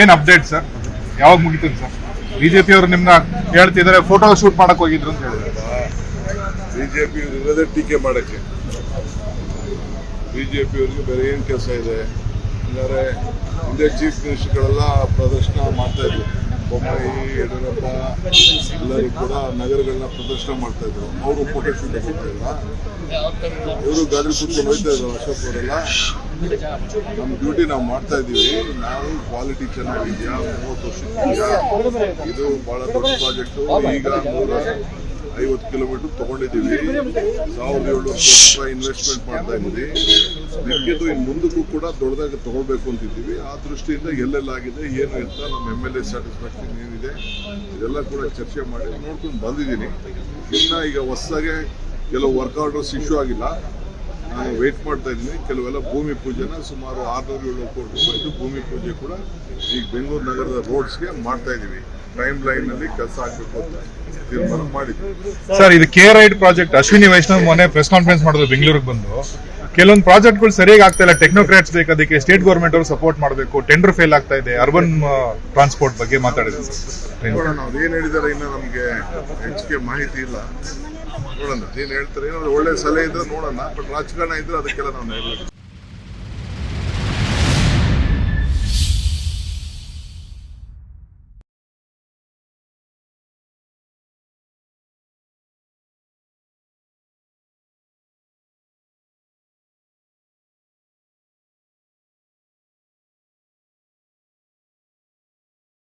ಏನ್ update sir ಯಾವಾಗ ಮುಗಿತೀನಿ sir BJP ಅವರು ನಿಮ್ನ ಹೇಳ್ತಿದ್ದಾರೆ ಫೋಟೋ ಶೂಟ್ ಮಾಡಕ್ ಹೋಗಿದ್ರು ಅಂತ ಹೇಳಿದ್ರು. ಬಿಜೆಪಿ ಇರೋದೇ ಟೀಕೆ ಮಾಡಕ್ಕೆ. ಬಿಜೆಪಿ ಅವ್ರಿಗೆ ಬೇರೆ ಏನು ಕೆಲಸ ಇದೆ? ಅಂದರೆ ಹಿಂದೆ ಚೀಫ್ ಮಿನಿಸ್ಟರ್ಗಳೆಲ್ಲ ಪ್ರದರ್ಶನ ಮಾಡ್ತಾ ಇದ್ರು. ಬೊಮ್ಮಾಯಿ, ಯಡಿಯೂರಪ್ಪ ಎಲ್ಲರೂ ಕೂಡ ನಗರಗಳನ್ನ ಪ್ರದರ್ಶನ ಮಾಡ್ತಾ ಇದ್ರು. ಅವರು ಫೋಟೋ ಶೂಟ್ ಮಾಡ್ತಾ ಇಲ್ಲ ಇವರು ಗಾಡಿ ಕೂತ್ಕೊಂಡು ಹೋಯ್ತಾ ಇದ್ರು ಅಶೋಕ್ ಅವರೆಲ್ಲ. ನಮ್ಮ ಡ್ಯೂಟಿ ನಾವು ಮಾಡ್ತಾ ಇದ್ದೀವಿ. ನಾವು ಕ್ವಾಲಿಟಿ ಚೆನ್ನಾಗಿದೆಯಾ? ಮೂವತ್ತು ವರ್ಷ ಇದು ಬಹಳ ದೊಡ್ಡ ಪ್ರಾಜೆಕ್ಟು ಈಗ ನೂರ ಐವತ್ತು ಕಿಲೋಮೀಟರ್ ತಗೊಂಡಿದ್ದೀವಿ. ಸಾವಿರದ ಏಳ್ನೂರು ಕೋಟಿ ರೂಪಾಯಿ ಇನ್ವೆಸ್ಟ್ಮೆಂಟ್ ಮಾಡ್ತಾ ಇದ್ದೀವಿ. ಮಿಕ್ಕಿದ್ದು ಇನ್ನು ಮುಂದಕ್ಕೂ ಕೂಡ ದೊಡ್ಡದಾಗಿ ತಗೊಳ್ಬೇಕು ಅಂತಿದ್ದೀವಿ ಆ ದೃಷ್ಟಿಯಿಂದ ಎಲ್ಲೆಲ್ಲಾಗಿದೆ ಏನು ಅಂತ ನಮ್ಮ ಎಂ ಎಲ್ ಎ ಸ್ಯಾಟಿಸ್ಫ್ಯಾಕ್ಷನ್ ಏನಿದೆ ಇದೆಲ್ಲ ಕೂಡ ಚರ್ಚೆ ಮಾಡಿ ನೋಡ್ಕೊಂಡು ಬಂದಿದ್ದೀನಿ. ಇನ್ನು ಈಗ ಹೊಸದಾಗೆ ಕೆಲವು ವರ್ಕ್ ಆರ್ಡರ್ಸ್ ಇಶ್ಯೂ ಆಗಿಲ್ಲ. ನಾನು ವೆಯ್ಟ್ ಮಾಡ್ತಾ ಇದ್ದೀನಿ. ಕೆಲವೆಲ್ಲ ಭೂಮಿ ಪೂಜೆನ ಸುಮಾರು ಆರ್ನೂರು ಏಳ್ನೂರು ಕೋಟಿ ರೂಪಾಯಿದು ಭೂಮಿ ಪೂಜೆ ಕೂಡ ಈಗ ಬೆಂಗಳೂರು ನಗರದ ರೋಡ್ಸ್ಗೆ ಮಾಡ್ತಾ ಇದ್ದೀವಿ. ಟೈಮ್ ಲೈನ್ ಅಲ್ಲಿ ಕೆಲಸ ಆಗಬೇಕು ಅಂತ ತೀರ್ಮಾನ ಮಾಡಿದ್ವಿ. ಸರ್ ಇದು K ride project Ashwini Vaishnav ಮೊನ್ನೆ ಪ್ರೆಸ್ ಕಾನ್ಫರೆನ್ಸ್ ಮಾಡಿದ್ರು ಬೆಂಗಳೂರಿಗೆ ಬಂದು. ಕೆಲವೊಂದು ಪ್ರಾಜೆಕ್ಟ್ಗಳು ಸರಿಯಾಗಿ ಆಗ್ತಾ ಇಲ್ಲ. ಟೆಕ್ನೋಕ್ರಾಟ್ಸ್ ಬೇಕು ಅದಕ್ಕೆ ಸ್ಟೇಟ್ ಗೌರ್ಮೆಂಟ್ ಅವರು ಸಪೋರ್ಟ್ ಮಾಡಬೇಕು. ಟೆಂಡರ್ ಫೇಲ್ ಆಗ್ತಾ ಇದೆ. ಅರ್ಬನ್ ಟ್ರಾನ್ಸ್ಪೋರ್ಟ್ ಬಗ್ಗೆ ಮಾತಾಡಿದ್ರು ಸರ್ ನೋಡೋಣ ಅವ್ರು ಏನು ಹೇಳಿದಾರೆ ಇನ್ನು ನಮಗೆ ಹೆಚ್ಚಿಗೆ ಮಾಹಿತಿ ಇಲ್ಲ. ನೋಡೋಣ ಏನ್ ಹೇಳ್ತಾರೆ ಏನಾದ್ರು ಒಳ್ಳೆ ಸಲಹೆ ಇದ್ರೆ ನೋಡೋಣ ಬಟ್ ರಾಜಕಾರಣ ಇದ್ರೆ ಅದಕ್ಕೆಲ್ಲ ನಾವು